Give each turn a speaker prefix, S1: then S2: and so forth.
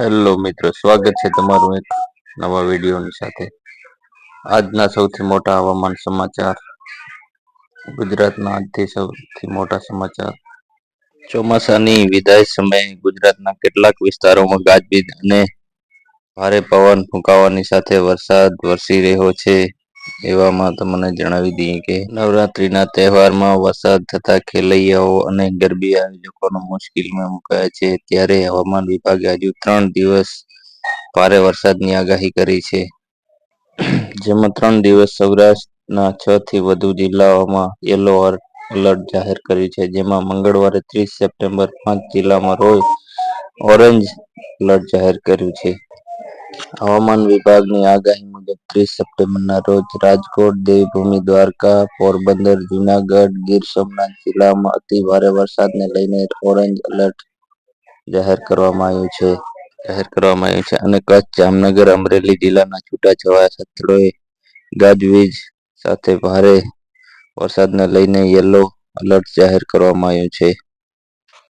S1: Hello મિત્રો, સ્વાગત છે તમારું એક નવા વિડીયોની સાથે. આજના સૌથી મોટા હવામાન સમાચાર, ગુજરાતના આજથી સૌથી મોટા સમાચાર. ચોમાસાની વિદાય સમયે ગુજરાતના કેટલાક વિસ્તારોમાં ગાજવીજ અને ભારે પવન ફૂંકાવાની સાથે વરસાદ વરસી રહ્યો છે. એવામાં તમને જણાવી દઈએ કે નવરાત્રીના તહેવારમાં વરસાદ થતા ખેલૈયાઓ અને ગરબિયા લોકોનો મુશ્કેલમાં મુકાયા છે. ત્યારે હવામાન વિભાગે હજુ ત્રણ દિવસ ભારે વરસાદની આગાહી કરી છે. જેમાં ત્રણ દિવસ સૌરાષ્ટ્રના છ થી વધુ જિલ્લાઓમાં યલો એલર્ટ જાહેર કર્યું છે. જેમાં મંગળવારે ત્રીસ સપ્ટેમ્બર પાંચ જિલ્લામાં રોજ ઓરેન્જ એલર્ટ જાહેર કર્યું છે. હવામાન વિભાગની આગાહી મુજબ ત્રીસ સપ્ટેમ્બરના રોજ રાજકોટ, દેવભૂમિ, દ્વારકા, પોરબંદર, જુનાગઢ, ગીર સોમનાથ જિલ્લામાં અતિ ભારે વરસાદને લઈને ઓરેન્જ એલર્ટ જાહેર કરવામાં આવ્યું છે. જાહેર કરવામાં આવ્યું છે અને કચ્છ, જામનગર, અમરેલી જિલ્લાના છૂટાછવાયા સ્થળોએ ગાજવીજ સાથે ભારે વરસાદને લઈને યલો એલર્ટ જાહેર કરવામાં આવ્યું છે.